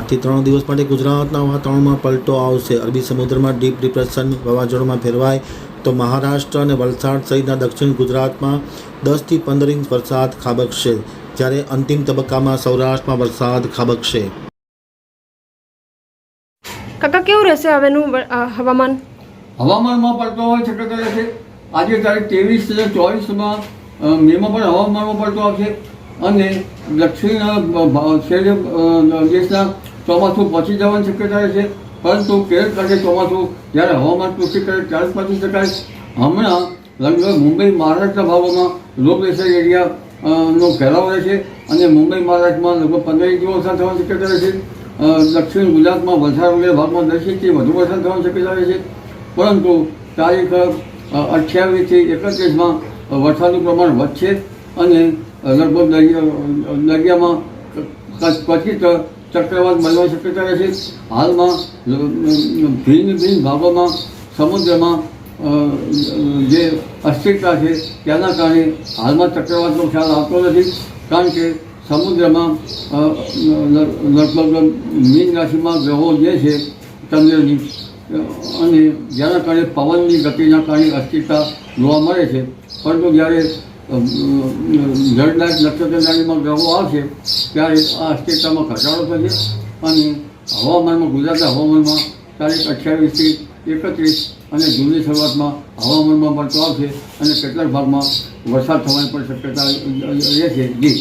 આજથી ત્રણ દિવસ માટે ગુજરાતના વાતાવરણમાં પલટો આવશે. અરબી સમુદ્રમાં ડીપ ડિપ્રેશન વાવાઝોડામાં ફેરવાય તો મહારાષ્ટ્ર અને વલસાડ સહિતના દક્ષિણ ગુજરાતમાં દસથી પંદર ઇંચ વરસાદ ખાબકશે. જ્યારે અંતિમ તબક્કામાં સૌરાષ્ટ્રમાં વરસાદ ખાબકશે. કાકા કેવું રહેશે હવેનું હવામાન? હવામાનમાં પડતો હોય શક્યતા રહેશે આજે તારીખ ત્રેવીસ ચોવીસમાં મેમાં પણ હવામાનમાં પડતો આવશે. અને દક્ષિણ અ, દેશના ચોમાસું પહોંચી જવાની શક્યતા રહેશે પરંતુ કેરળ ખાતે ચોમાસું જ્યારે હવામાન પુષ્ટિ કરે ત્યારે પહોંચી શકાય. હમણાં લગભગ મુંબઈ મહારાષ્ટ્ર ભાગોમાં લો પ્રેશર એરિયા નો ફેલાવ ફેલાવો રહેશે અને મુંબઈ મહારાષ્ટ્રમાં લગભગ પંદર ઇંચ વરસાદ થવાની શક્યતા રહેશે છે. દક્ષિણ ગુજરાતમાં વલસાડ વગેરે ભાગમાં દસ ઇંચથી વધુ વરસાદ થવાની શક્યતા રહેશે પરંતુ તારીખ અઠ્યાવીસથી એકત્રીસમાં વરસાદનું પ્રમાણ વધશે અને લગભગ દરિયા દરિયામાં કચ્છ ચક્રવાત મળવાની શક્યતા રહેશે હાલમાં ભિન્ન ભિન્ન ભાગોમાં, સમુદ્રમાં જે અસ્થિરતા છે તેના કારણે હાલમાં ચક્રવાતનો ખ્યાલ આવતો નથી. કારણ કે સમુદ્રમાં લગભગ મીન રાશિમાં ગ્રહો જે છે ચંદ્રની અને જેના કારણે પવનની ગતિના કારણે અસ્થિરતા જોવા મળે છે. પરંતુ જ્યારે અ, નક્ષત્રદાનીમાં ગ્રહો આવશે ત્યારે આ અસ્થિરતામાં ઘટાડો થશે અને હવામાનમાં ગુજરાતના હવામાનમાં તારીખ અઠ્યાવીસથી એકત્રીસ અને જૂનની શરૂઆતમાં હવામાનમાં પડતો આવશે અને કેટલાક ભાગમાં વરસાદ થવાની પણ શક્યતા રહેશે જી.